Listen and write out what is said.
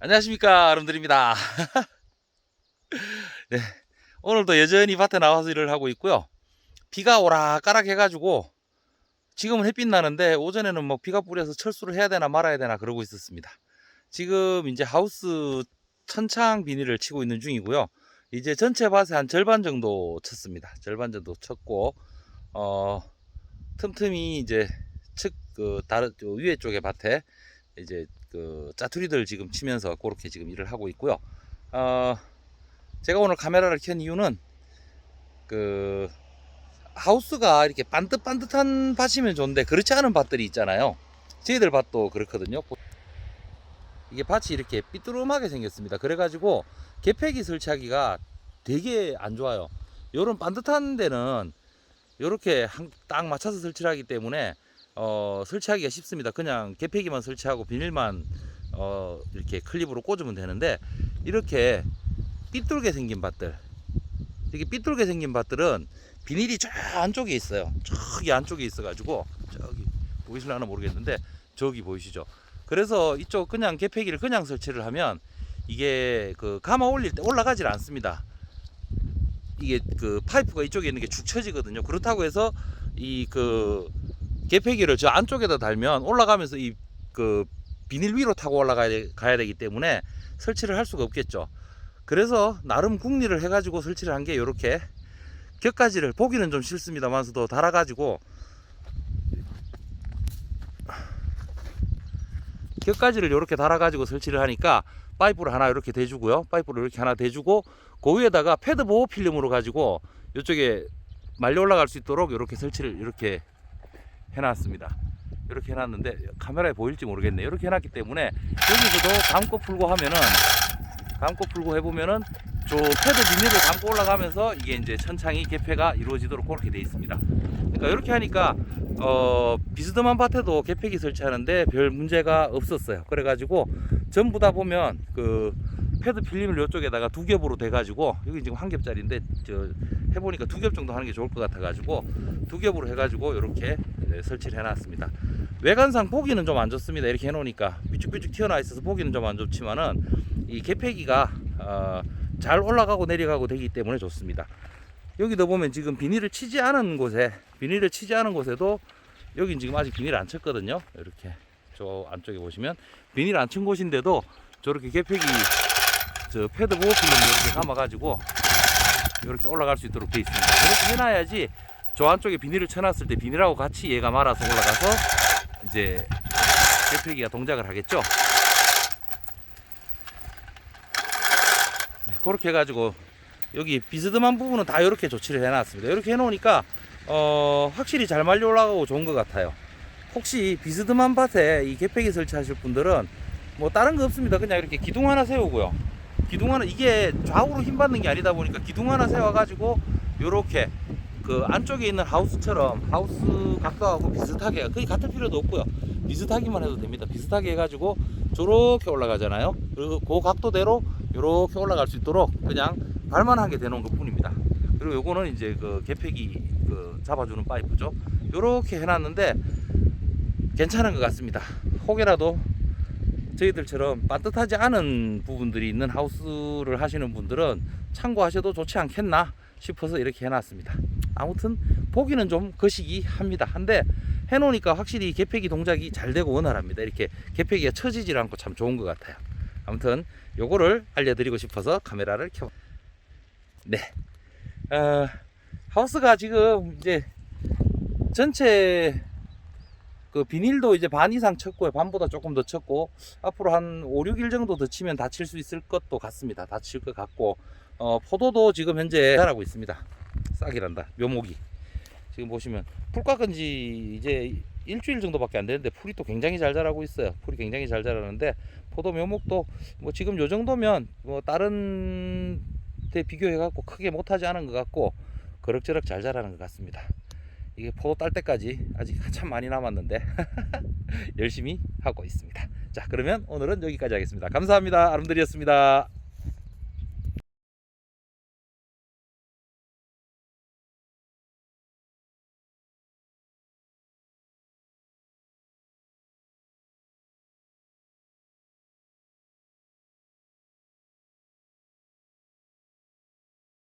안녕하십니까 여러분들입니다. 네, 오늘도 여전히 밭에 나와서 일을 하고 있고요. 비가 오락가락 해가지고 지금은 햇빛 나는데 오전에는 뭐 비가 뿌려서 철수를 해야 되나 말아야 되나 그러고 있었습니다. 지금 이제 하우스 천창 비닐을 치고 있는 중이고요. 이제 전체 밭에 한 절반 정도 쳤습니다. 절반 정도 쳤고 어 틈틈이 이제 측그 다른 저 위에 쪽에 밭에 이제 그 짜투리들 지금 치면서 그렇게 지금 일을 하고 있고요. 어, 제가 오늘 카메라를 켠 이유는 그 하우스가 이렇게 반듯반듯한 밭이면 좋은데 그렇지 않은 밭들이 있잖아요. 저희들 밭도 그렇거든요. 이게 밭이 이렇게 삐뚤음하게 생겼습니다. 그래가지고 개폐기 설치하기가 되게 안 좋아요. 요런 반듯한 데는 요렇게 한- 딱 맞춰서 설치를 하기 때문에 어, 설치하기가 쉽습니다. 그냥 개폐기만 설치하고 비닐만 어, 이렇게 클립으로 꽂으면 되는데 이렇게 삐뚤게 생긴 밭들 이렇게 삐뚤게 생긴 밭들은 비닐이 저 안쪽에 있어요. 저기 안쪽에 있어가지고 저기 보이실려나 모르겠는데 저기 보이시죠? 그래서 이쪽 그냥 개폐기를 그냥 설치를 하면 이게 그 감아 올릴 때 올라가질 않습니다. 이게 그 파이프가 이쪽에 있는 게 축 처지거든요. 그렇다고 해서 이 그 개폐기를 저 안쪽에다 달면 올라가면서 이 그 비닐 위로 타고 올라가야 되기 때문에 설치를 할 수가 없겠죠. 그래서 나름 궁리를 해가지고 설치를 한 게 이렇게 격가지를 보기는 좀 싫습니다만서도 달아가지고 격가지를 이렇게 달아가지고 설치를 하니까 파이프를 하나 이렇게 대주고요. 파이프를 이렇게 하나 대주고 그 위에다가 패드 보호 필름으로 가지고 이쪽에 말려 올라갈 수 있도록 이렇게 설치를 이렇게 해놨습니다. 이렇게 해놨는데 카메라에 보일지 모르겠네. 이렇게 해놨기 때문에 여기서도 감고 풀고 하면은 감고 풀고 해보면은 저 패드 비닐을 감고 올라가면서 이게 이제 천창이 개폐가 이루어지도록 그렇게 돼 있습니다. 그러니까 이렇게 하니까 어 비스듬한 밭에도 개폐기 설치하는데 별 문제가 없었어요. 그래가지고 전부 다 보면 그 패드 필름을 이쪽에다가 두 겹으로 돼가지고 여기 지금 한 겹짜리인데 저 해보니까 두 겹 정도 하는 게 좋을 것 같아가지고 두 겹으로 해가지고 이렇게 네, 설치를 해놨습니다. 외관상 보기는 좀 안 좋습니다. 이렇게 해놓으니까 삐죽삐죽 튀어나와 있어서 보기는 좀 안 좋지만은 이 개폐기가 어, 잘 올라가고 내려가고 되기 때문에 좋습니다. 여기도 보면 지금 비닐을 치지 않은 곳에 비닐을 치지 않은 곳에도 여긴 지금 아직 비닐 안 쳤거든요. 이렇게 저 안쪽에 보시면 비닐 안 친 곳인데도 저렇게 개폐기 저 패드 보호 필름 이렇게 감아가지고 이렇게 올라갈 수 있도록 돼 있습니다. 이렇게 해놔야지 저 안쪽에 비닐을 쳐놨을 때 비닐하고 같이 얘가 말아서 올라가서 이제 개폐기가 동작을 하겠죠. 네, 그렇게 해가지고 여기 비스듬한 부분은 다 이렇게 조치를 해놨습니다. 이렇게 해놓으니까 어, 확실히 잘 말려 올라가고 좋은 것 같아요. 혹시 비스듬한 밭에 이 개폐기 설치하실 분들은 뭐 다른 거 없습니다. 그냥 이렇게 기둥 하나 세우고요. 기둥 하나 이게 좌우로 힘 받는 게 아니다 보니까 기둥 하나 세워가지고 요렇게 그 안쪽에 있는 하우스처럼 하우스 각도하고 비슷하게 거의 같을 필요도 없고요. 비슷하기만 해도 됩니다. 비슷하게 해가지고 저렇게 올라가잖아요. 그리고 그 각도대로 요렇게 올라갈 수 있도록 그냥 발만 하게 되는 것 뿐입니다. 그리고 요거는 이제 그 개폐기 그 잡아주는 파이프죠. 요렇게 해놨는데 괜찮은 것 같습니다. 혹여라도 저희들처럼 반듯하지 않은 부분들이 있는 하우스를 하시는 분들은 참고하셔도 좋지 않겠나 싶어서 이렇게 해놨습니다. 아무튼 보기는 좀 거시기 합니다. 한데 해놓으니까 확실히 개폐기 동작이 잘 되고 원활합니다. 이렇게 개폐기가 처지질 않고 참 좋은 것 같아요. 아무튼 요거를 알려드리고 싶어서 카메라를 켜. 네. 어, 하우스가 지금 이제 전체 그 비닐도 이제 반 이상 쳤고요. 반보다 조금 더 쳤고 앞으로 한 5, 6일 정도 더 치면 다칠 수 있을 것도 같습니다. 다칠 것 같고 어, 포도도 지금 현재 자라고 있습니다. 싹이란다. 묘목이. 지금 보시면 풀 깎은 지 이제 일주일 정도밖에 안 되는데 풀이 또 굉장히 잘 자라고 있어요. 풀이 굉장히 잘 자라는데 포도 묘목도 뭐 지금 요 정도면 뭐 다른 데 비교해 갖고 크게 못하지 않은 것 같고 그럭저럭 잘 자라는 것 같습니다. 이게 포도 딸 때까지 아직 한참 많이 남았는데 열심히 하고 있습니다. 자 그러면 오늘은 여기까지 하겠습니다. 감사합니다. 아름드리였습니다.